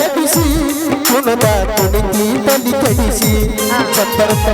ಜಪಿಸಿ ಕುಣದ ತುಣಿತಿ ಬಲಿ ಕಳಿಸಿ ಸಂದರ್ಭ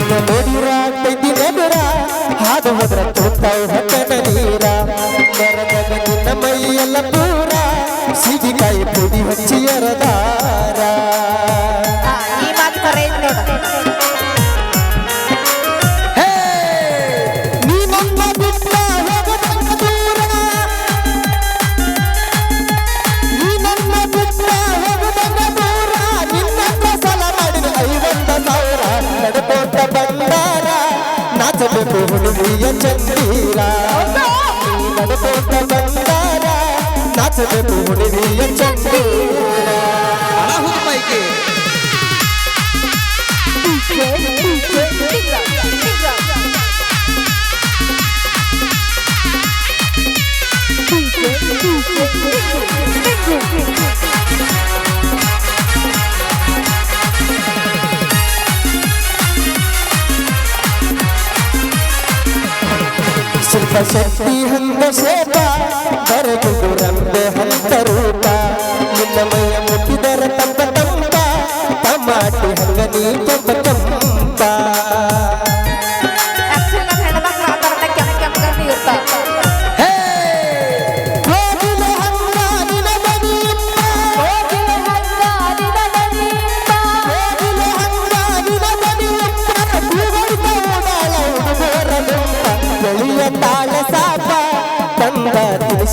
ನಿನ್ನ ನೋಡಿರ ಹಾದು ಹೋದ್ರ ತೋತಾಯ ನಲಿದು ಹುಡುಗಿಯ ಚಂದೀರ ಬಂದಾರ ನಾಚಬೇಕು ಹುಡುಗಿಯ ಚಂದೀರ. ಬಸತಿ ಹಂಗ ಸೇಪ ಬರದು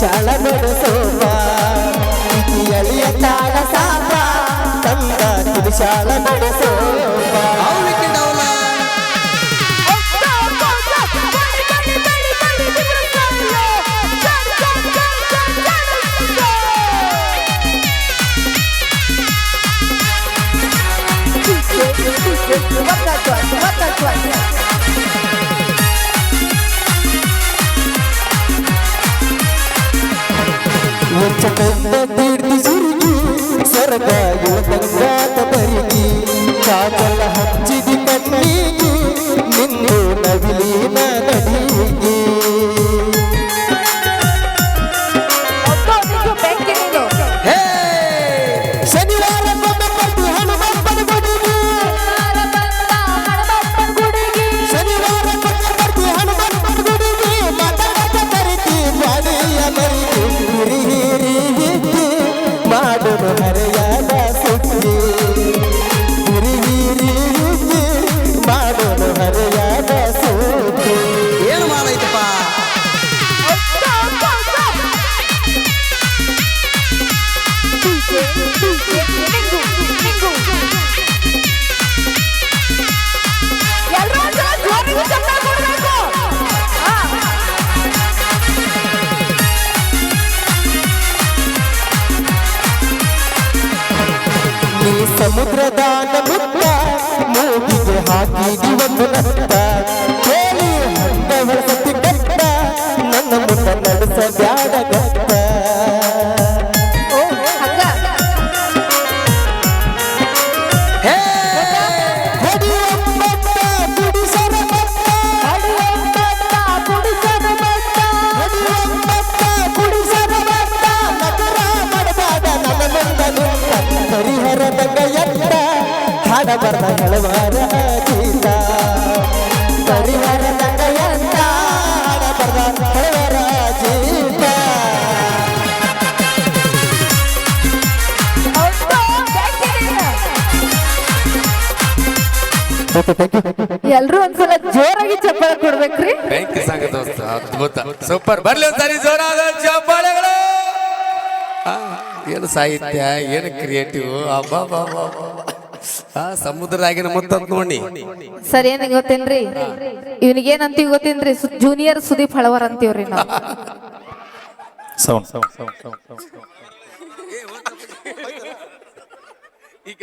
ಚಳ ನಡೆಸೋಪ ಎಳಿಯ ತಾಳ ಸಾಪ ತಂದ ತುಡಿಶಾಳ ನಡೆಸೋಪ What that was, what that was. ಹೆಚ್ಚ ಕಂಡ ಕೀರ್ತಿ ಸುರುಕಿ ಸರದ ಯುವ ಕಂಡ ತಪರಿಕಿ ಕಾಕಲ ಭದ್ರದಾನ ಮುತ್ತ ಮೂಗಿಗೆ ಹಾಕಿದಿ ಒಂದು ನತ್ತ ಕೇಳಿ ಹಂದವಳ ಕಟ್ಟ ನನ್ನ ಮುಂದ ನಡೆಸ ಬಾಡ ಬರ್ದ ಹೆಳವಾರ ಗೀತ ಪರಿವಾರ ತಂದೆಯಂತ ಹಾಡ ಬರ್ದ ಹೆಳವಾರ ಜೀತ ಎಲ್ರು ಒಂದ್ಸಲ ಜೋರಾಗಿ ಚಪ್ಪಾಳ ಕೊಡ್ಬೇಕ್ರಿ. ಥ್ಯಾಂಕ್ ಯು ಸಂಘ ದೋಸ್ತ. ಅದ್ಭುತ. ಸೂಪರ್ ಬರ್ಲಿ ಒಂದ್ಸರಿ ಜೋರಾದ ಚಪ್ಪಾಳೆಗಳು. ಏನು ಸಾಹಿತ್ಯ, ಏನು ಕ್ರಿಯೇಟಿವ್ ಅಬ್ಬಾ ಬಾ ಬಾ ಆ ಸಮುದ್ರದಾಗಿನ ಮುತ್ತಂತ ನೋಡಿ. ಸರಿ ಏನ ಗೊತ್ತೇನ್ರಿ? ಇವನಿಗೆ ಏನಂತೀವಿ ಗೊತ್ತೇನ್ರಿ ಜೂನಿಯರ್ ಸುದೀಪ್ ಹಳವರ್ ಅಂತೀವ್ರಿ ನಾವು. ಈ